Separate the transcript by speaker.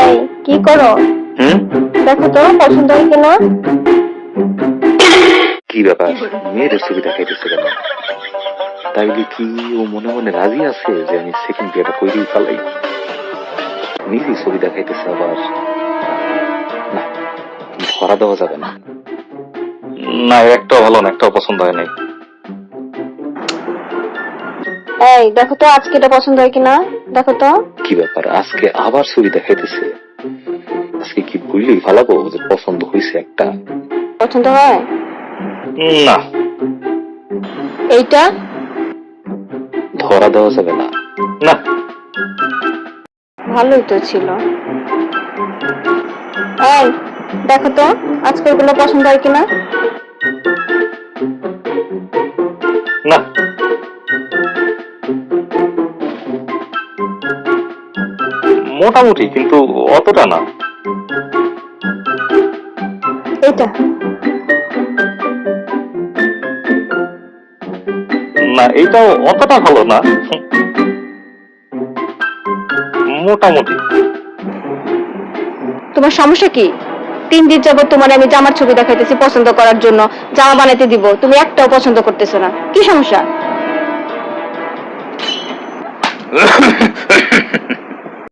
Speaker 1: এই কি করো? দেখো তো পছন্দ হয় কিনা?
Speaker 2: কি ব্যাপার? মেয়েদের ছবি দেখাইতেছে কেন? তাইলে কি ও মনে মনে রাজি আছে যে আমি সেকেন্ড বিয়েটা কইরেই পালাই নিজেই ছবি দেখাইতেছে আবার। না ধরা দেওয়া যাবে না। না একটাও ভালো না একটাও পছন্দ হয় নাই।
Speaker 1: এই দেখো তো আজকে এটা পছন্দ হয় কিনা? দেখো তো।
Speaker 2: কি ব্যাপার? আজকে আবার ছবি দেখাইতেছে আজকে কি বললেই ফালাবো যে পছন্দ হয়েছে একটা?
Speaker 1: পছন্দ হয়?
Speaker 2: না।
Speaker 1: এইটা?
Speaker 2: ধরা দেওয়া যাবে না। না।
Speaker 1: ভালোই তো ছিল। এই দেখো তো আজকেরগুলো পছন্দ হয় কিনা?
Speaker 2: না। মোটামুটি কিন্তু অতটা না।
Speaker 1: এইটা।
Speaker 2: না এইটাও অতটা ভালো না। মোটামুটি।
Speaker 1: তোমার সমস্যা কি? তিন দিন যাবত তোমার আমি জামার ছবি দেখাইতেছি পছন্দ করার জন্য জামা বানাইতে দিব তুমি একটাও পছন্দ করতেছো না। কি সমস্যা?